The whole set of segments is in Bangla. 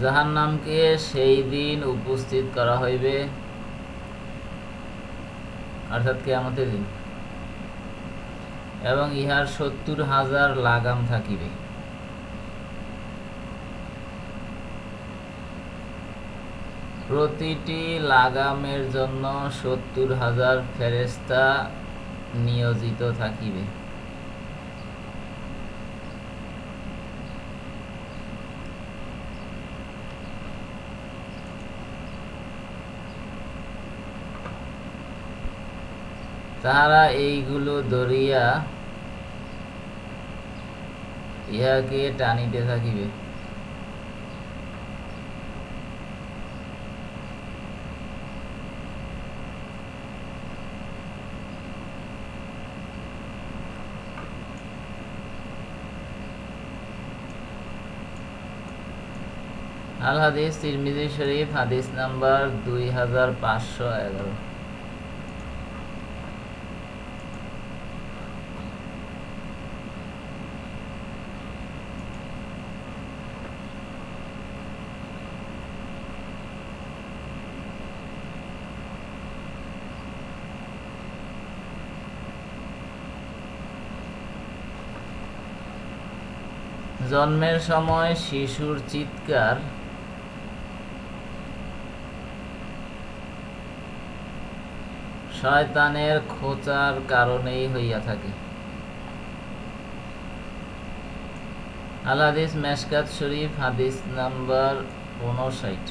জাহান্নামকে সেই দিন উপস্থিত করা হইবে। অর্থাৎ কেয়ামতের দিন। এবং ইহার সত্তর হাজার লাগাম থাকিবে। প্রতিটি লাগামের জন্য সত্তর হাজার ফেরেস্তা নিয়োজিত থাকিবে। তাহারা এইগুলো ধরিয়া ইহাকে টানিতে থাকিবে। আল হাদিস তিরমিজি শরীফ, হাদিস নাম্বার দুই হাজার পাঁচশো এগারো। জন্মের সময় শিশুর চিৎকার। শয়তানের খোঁচার কারণেই হইয়া থাকে। আল হাদিস মেশকাত শরীফ, হাদিস নাম্বার উনষাট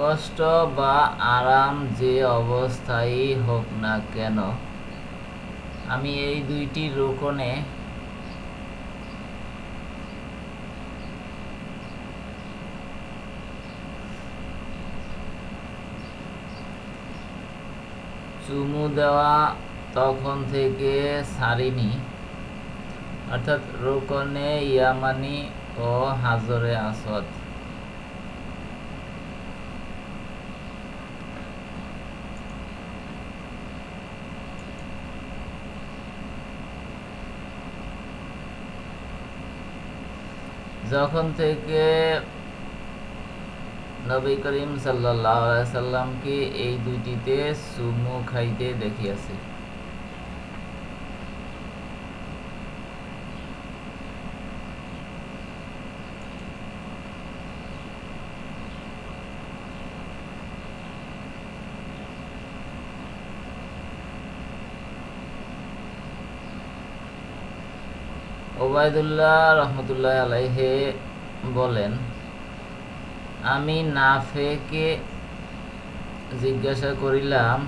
কষ্ট বা আরাম যে অবস্থায় হোক না কেন, আমি এই দুইটি রোকনে চুমু দেওয়া তখন থেকে সারিনি অর্থাৎ রোকনে ইয়ামানি ও হাজরে আসদ। যখন থেকে নবী করিম সাল্লাহ সাল্লামকে এই দুইটিতে সুমু খাইতে দেখিয়াছে ওবায়দুল্লাহ রহমতুল্লাহ আলাইহে বলেন, আমি নাফেকে জিজ্ঞাসা করিলাম,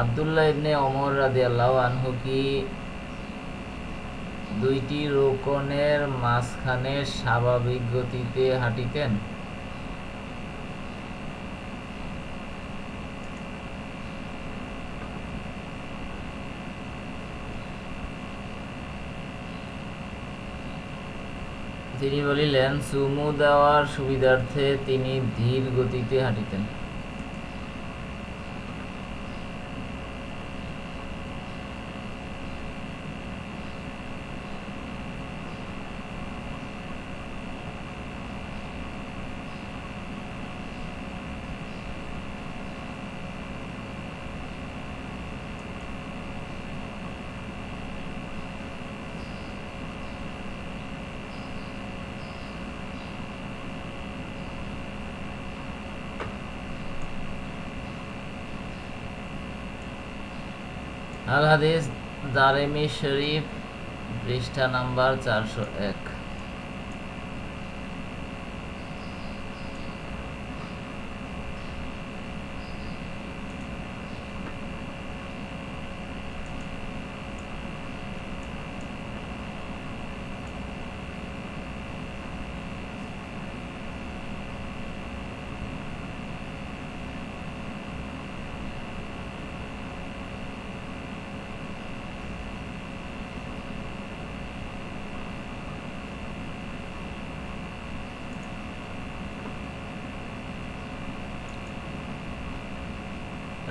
আবদুল্লাহ ইবনে ওমর রাদি আল্লাহ আনহু কি দুইটি রোকনের মাঝখানে স্বাভাবিক গতিতে হাঁটিতেন? তিনি বলিলেন চুমু দেওয়ার সুবিধার্থে তিনি ধীর গতিতে হাঁটিতেন। আল হাদিস দারেমি শরীফ পৃষ্ঠা নাম্বার চারশো এক।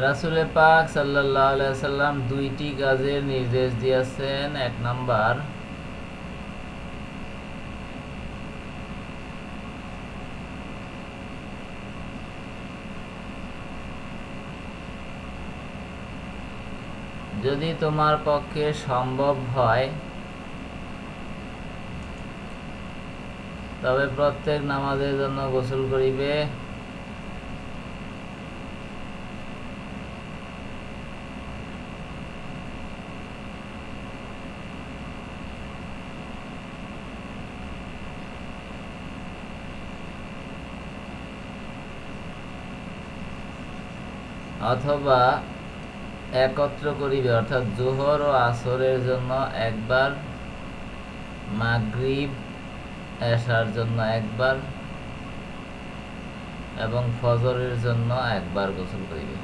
রাসুলে পাক সাল্লাম দুইটি কাজের নির্দেশ দিয়েছেন। এক নাম্বার, যদি তোমার পক্ষে সম্ভব হয়, তবে প্রত্যেক নামাজের জন্য গোসল করিবে। অথবা একত্র করিবে, অর্থাৎ জোহর ও আসরের জন্য একবার, মাগরিব, এশার জন্য একবার এবং ফজরের জন্য একবার গোসল করিবে।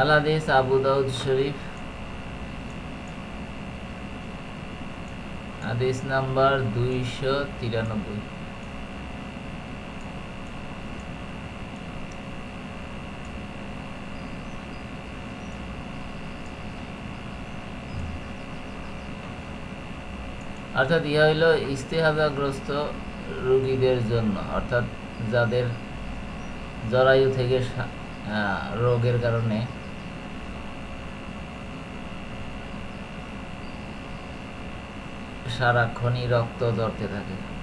আলাদিস আবু শরীফ হাদিস নাম্বার দুইশো তিরানব্বই। অর্থাৎ ইহা হইল ইস্তেহাজাগ্রস্ত রোগীদের জন্য, অর্থাৎ যাদের জরায়ু থেকে রোগের কারণে সারাক্ষণই রক্ত ঝরতে থাকে।